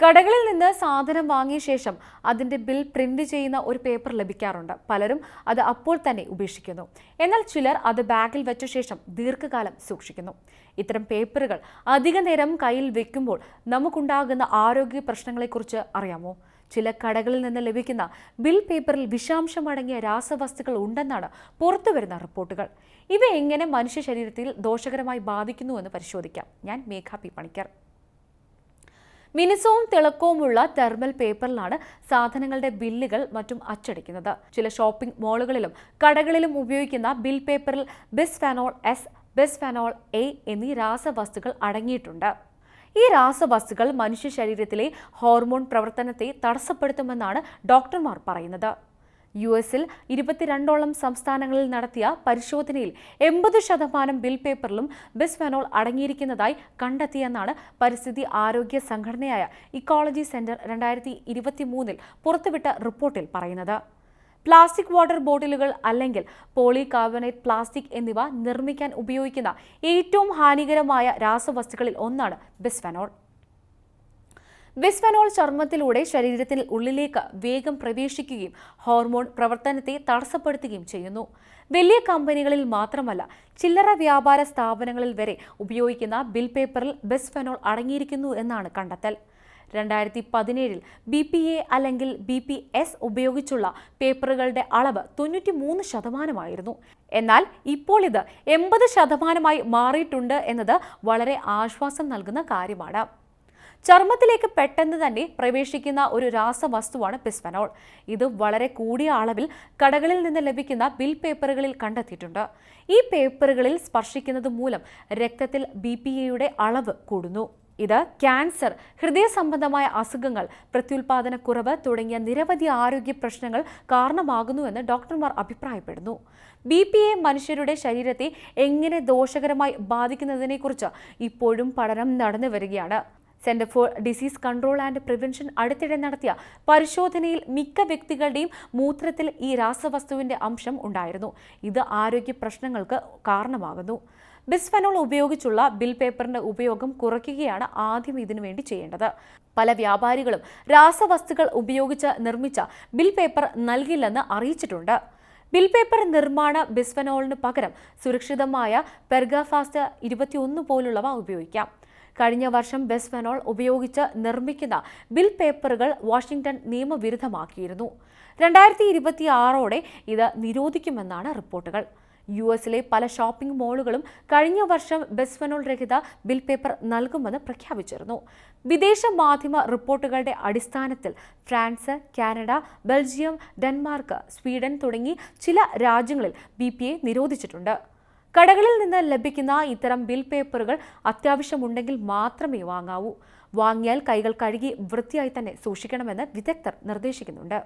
കടകളിൽ നിന്ന് സാധനം വാങ്ങിയ ശേഷം അതിന്റെ ബിൽ പ്രിന്റ് ചെയ്യുന്ന ഒരു പേപ്പർ ലഭിക്കാറുണ്ട്. പലരും അത് അപ്പോൾ തന്നെ ഉപേക്ഷിക്കുന്നു. എന്നാൽ ചിലർ അത് ബാഗിൽ വെച്ച ശേഷം ദീർഘകാലം സൂക്ഷിക്കുന്നു. ഇത്തരം പേപ്പറുകൾ അധിക നേരം കയ്യിൽ വെക്കുമ്പോൾ നമുക്കുണ്ടാകുന്ന ആരോഗ്യ പ്രശ്നങ്ങളെക്കുറിച്ച് അറിയാമോ? ചില കടകളിൽ നിന്ന് ലഭിക്കുന്ന ബിൽ പേപ്പറിൽ വിഷാംശം അടങ്ങിയ രാസവസ്തുക്കൾ ഉണ്ടെന്നാണ് പുറത്തുവരുന്ന റിപ്പോർട്ടുകൾ. ഇവ എങ്ങനെ മനുഷ്യ ശരീരത്തിൽ ദോഷകരമായി ബാധിക്കുന്നുവെന്ന് പരിശോധിക്കാം. ഞാൻ മേഘാ പി. പണിക്കർ. മിനുസവും തിളക്കവുമുള്ള തെർമൽ പേപ്പറിലാണ് സാധനങ്ങളുടെ ബില്ലുകൾ മറ്റും അച്ചടിക്കുന്നത്. ചില ഷോപ്പിംഗ് മോളുകളിലും കടകളിലും ഉപയോഗിക്കുന്ന ബിൽ പേപ്പറിൽ ബിസ്ഫെനോൾ എസ് ബിസ്ഫെനോൾ എ എന്നീ രാസവസ്തുക്കൾ അടങ്ങിയിട്ടുണ്ട്. ഈ രാസവസ്തുക്കൾ മനുഷ്യ ശരീരത്തിലെ ഹോർമോൺ പ്രവർത്തനത്തെ തടസ്സപ്പെടുത്തുമെന്നാണ് ഡോക്ടർമാർ പറയുന്നത്. യു എസിൽ ഇരുപത്തിരണ്ടോളം സംസ്ഥാനങ്ങളിൽ നടത്തിയ പരിശോധനയിൽ എൺപത് ശതമാനം ബിൽ പേപ്പറിലും ബിസ്ഫെനോൾ അടങ്ങിയിരിക്കുന്നതായി കണ്ടെത്തിയെന്നാണ് പരിസ്ഥിതി ആരോഗ്യ സംഘടനയായ ഇക്കോളജി സെന്റർ രണ്ടായിരത്തി ഇരുപത്തി മൂന്നിൽ പുറത്തുവിട്ട റിപ്പോർട്ടിൽ പറയുന്നത്. പ്ലാസ്റ്റിക് വാട്ടർ ബോട്ടിലുകൾ അല്ലെങ്കിൽ പോളി കാർബണേറ്റ് പ്ലാസ്റ്റിക് എന്നിവ നിർമ്മിക്കാൻ ഉപയോഗിക്കുന്ന ഏറ്റവും ഹാനികരമായ രാസവസ്തുക്കളിൽ ഒന്നാണ് ബിസ്ഫെനോൾ. ബിസ്ഫെനോൾ ചർമ്മത്തിലൂടെ ശരീരത്തിൽ ഉള്ളിലേക്ക് വേഗം പ്രവേശിക്കുകയും ഹോർമോൺ പ്രവർത്തനത്തെ തടസ്സപ്പെടുത്തുകയും ചെയ്യുന്നു. വലിയ കമ്പനികളിൽ മാത്രമല്ല ചില്ലറ വ്യാപാര സ്ഥാപനങ്ങളിൽ വരെ ഉപയോഗിക്കുന്ന ബിൽ പേപ്പറിൽ ബിസ്ഫെനോൾ അടങ്ങിയിരിക്കുന്നു എന്നാണ് കണ്ടെത്തൽ. രണ്ടായിരത്തി പതിനേഴിൽ ബി പി എ അല്ലെങ്കിൽ ബി പി എസ് ഉപയോഗിച്ചുള്ള പേപ്പറുകളുടെ അളവ് തൊണ്ണൂറ്റി മൂന്ന് ശതമാനമായിരുന്നു. എന്നാൽ ഇപ്പോൾ ഇത് എൺപത് ശതമാനമായി മാറിയിട്ടുണ്ട് എന്നത് വളരെ ആശ്വാസം നൽകുന്ന കാര്യമാണ്. ചർമ്മത്തിലേക്ക് പെട്ടെന്ന് തന്നെ പ്രവേശിക്കുന്ന ഒരു രാസവസ്തുവാണ് ബിസ്ഫെനോൾ. ഇത് വളരെ കൂടിയ അളവിൽ കടകളിൽ നിന്ന് ലഭിക്കുന്ന ബിൽ പേപ്പറുകളിൽ കണ്ടെത്തിയിട്ടുണ്ട്. ഈ പേപ്പറുകളിൽ സ്പർശിക്കുന്നത് മൂലം രക്തത്തിൽ ബി അളവ് കൂടുന്നു. ഇത് ക്യാൻസർ ഹൃദയ സംബന്ധമായ അസുഖങ്ങൾ പ്രത്യുൽപാദനക്കുറവ് തുടങ്ങിയ നിരവധി ആരോഗ്യ പ്രശ്നങ്ങൾ കാരണമാകുന്നുവെന്ന് ഡോക്ടർമാർ അഭിപ്രായപ്പെടുന്നു. ബി പി എ മനുഷ്യരുടെ ശരീരത്തെ എങ്ങനെ ദോഷകരമായി ബാധിക്കുന്നതിനെക്കുറിച്ച് ഇപ്പോഴും പഠനം നടന്നു വരികയാണ്. Centre for disease control and prevention അടുത്തിടെ നടത്തിയ പരിശോധനയിൽ മിക്ക വ്യക്തികളുടെയും മൂത്രത്തിൽ ഈ രാസവസ്തുവിന്റെ അംശം ഉണ്ടായിരുന്നു. ഇത് ആരോഗ്യ പ്രശ്നങ്ങൾക്ക് കാരണമാകുന്നു. ബിസ്ഫനോൾ ഉപയോഗിച്ചുള്ള ബിൽ പേപ്പറിന്റെ ഉപയോഗം കുറയ്ക്കുകയാണ് ആദ്യം ഇതിനു വേണ്ടി ചെയ്യേണ്ടത്. പല വ്യാപാരികളും രാസവസ്തുക്കൾ ഉപയോഗിച്ച് നിർമ്മിച്ച ബിൽ പേപ്പർ നൽകില്ലെന്ന് അറിയിച്ചിട്ടുണ്ട്. ബിൽ പേപ്പർ നിർമ്മാണ ബിസ്ഫനോളിന് പകരം സുരക്ഷിതമായ പെർഗാഫാസ്റ്റ് ഇരുപത്തിയൊന്ന് പോലുള്ളവ ഉപയോഗിക്കാം. കഴിഞ്ഞ വർഷം ബെസ്ഫെനോൾ ഉപയോഗിച്ച് നിർമ്മിക്കുന്ന ബിൽ പേപ്പറുകൾ വാഷിംഗ്ടൺ നിയമവിരുദ്ധമാക്കിയിരുന്നു. രണ്ടായിരത്തി ഇരുപത്തി ആറോടെ ഇത് നിരോധിക്കുമെന്നാണ് റിപ്പോർട്ടുകൾ. യു എസിലെ പല ഷോപ്പിംഗ് മോളുകളും കഴിഞ്ഞ വർഷം ബെസ്ഫെനോൾ രഹിത ബിൽ പേപ്പർ നൽകുമെന്ന് പ്രഖ്യാപിച്ചിരുന്നു. വിദേശ മാധ്യമ റിപ്പോർട്ടുകളുടെ അടിസ്ഥാനത്തിൽ France Canada Belgium Denmark Sweden തുടങ്ങി ചില രാജ്യങ്ങളിൽ ബി നിരോധിച്ചിട്ടുണ്ട്. കടകളിൽ നിന്ന് ലഭിക്കുന്ന ഇത്തരം ബിൽ പേപ്പറുകൾ അത്യാവശ്യമുണ്ടെങ്കിൽ മാത്രമേ വാങ്ങാവൂ. വാങ്ങിയാൽ കൈകൾ കഴുകി വൃത്തിയായി തന്നെ സൂക്ഷിക്കണമെന്ന് വിദഗ്ധർ നിർദ്ദേശിക്കുന്നുണ്ട്.